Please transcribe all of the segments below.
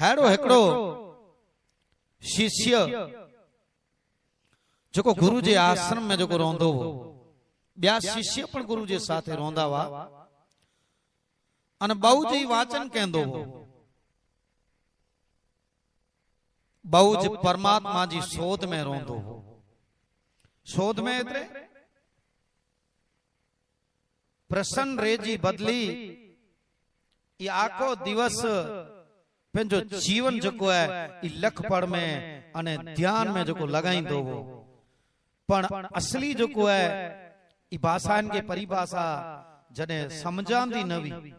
हैड़ो हिकिड़ो शिष्य जेको गुरु जे आश्रम में जेको रहंदो हो ॿिया शिष्य पण गुरु जे साथे रहंदा हुआ अने बहु जी वाचन कंदो हो बहु परमात्मा जी शोध में रहंदो हो शोध में एतिरे प्रसन्न रे जी बदली आखो दिवस पंहिंजो जीवन जेको आहे ई लख पढ़ में अने ध्यान में जेको लॻाईंदो हो। पण असली जेको आहे ई भाषाउनि खे परिभाषा जॾहिं सम्झांदी न हुई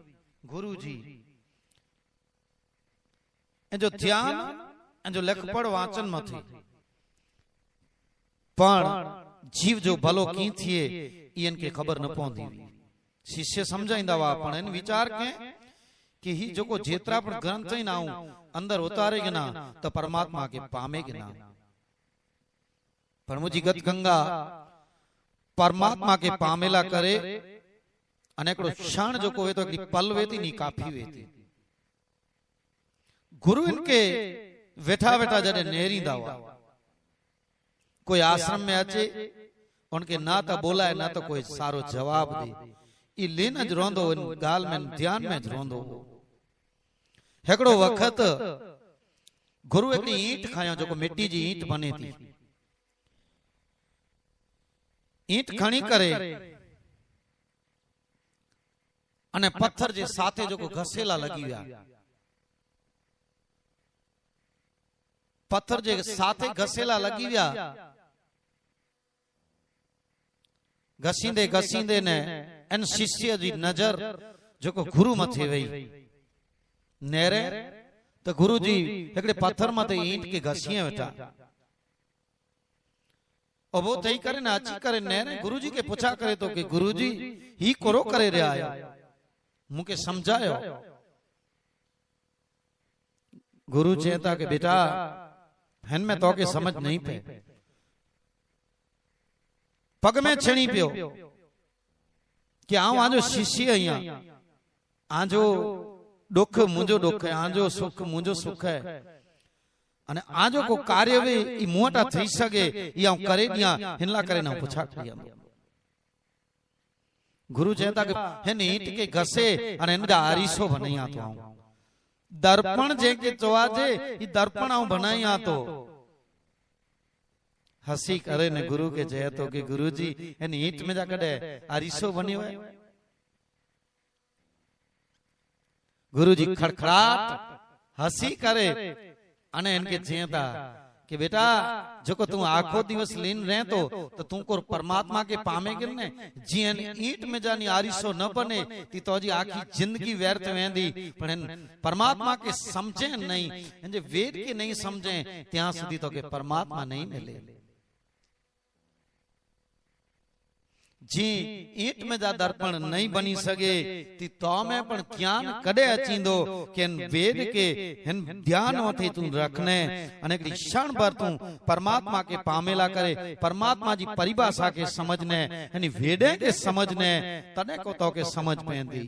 गुरु जी ऐं जो ध्यान ऐं जो लख पढ़ वाचन मथे। पण जीव जो भलो कीअं थिए इन्हनि खे ख़बर न पवंदी हुई शिष्य सम्झाईंदा हुआ पण हिन वीचार कयईं कि ही जेको जेतिरा पण ग्रंथ ही ना आऊँ अंदर उतारे के ना त परमात्मा खे पामे के ना। पर मुंहिंजी गत गंगा परमात्मा खे पामेला करे अने हिकिड़ो क्षण जेको वेतो हिकिड़ी पल वेती नी काफ़ी वेती। गुरु इनके वेठा वेठा जॾहिं नेरींदा हुआ। कोई आश्रम में अचे उनके ना त बोलाए ना तो कोई सारो जवाब दे। ई लीन ज रहंदो इन ॻाल्हि में ध्यान में ज रहंदो हो हिकिड़ो वक़्त गुरु हिकिड़ी ईंट खयो जेको मिटी जी ईंट बने थी ईंट खणी करे अने पत्थर जे साथे जेको घसेला लॻी विया पत्थर जे साथे घसेला लॻी विया घसींदे घसींदे ने इन शिष्य जी नज़र जेको गुरु मथे वई नेरे त गुरु जी हिकिड़े पत्थर मथे ईंट के घसीए वेठा और वो तई करे ना अची करे नेरे गुरु जी के पुछा करे तो कि गुरु जी ही करो करे रहा आयो मूंखे समझायो गुरु चेता कि बेटा हिन में तोखे समझ नहीं पे पग में छणी पियो कि आऊँ आजो शिष्य आहियाँ आजो दुख मुंहिंजो दुख आहे आजो सुख मुंहिंजो सुख आहे अने आजो को कार्य वे ई मूं वटां थी सघे इहा आऊँ करे ॾियाँ हिन लाइ करे न पुछा कयां गुरु चवनि था कि हिन ईंट खे घसे अने हिन जा आरीसो बनायां थो आऊँ दर्पण जंहिंखे चवाजे ई दर्पण आऊँ बनायां थो हसी करे ने गुरु के चए तो कि गुरु जी हिन ईंट में गुरुजी खड़खड़ाट हँसी करे अने इनके जेंदा कि बेटा जो को तू आखो दिवस लीन रहे तो तो तू को परमात्मा के पामे गिरने जीन ईट में जानी आरिसो न बने ती तो जी आखी ज़िंदगी व्यर्थ में पण परमात्मा के समझे नहीं। इन वेद के नहीं समझे त्यां सुधी तो के परमात्मा नहीं मिले। जी ईंट में जा दर्पण नहीं बनी सके ती तो में पण ज्ञान कॾहिं अचींदो कि हिन वेद के हिन ध्यान मथे तूं रखने अने हिकिड़ी क्षण भर तूं परमात्मा के पामेला करे परमात्मा जी परिभाषा के समझने हिन वेद के समझने तॾहिं को तो के समझ पवंदी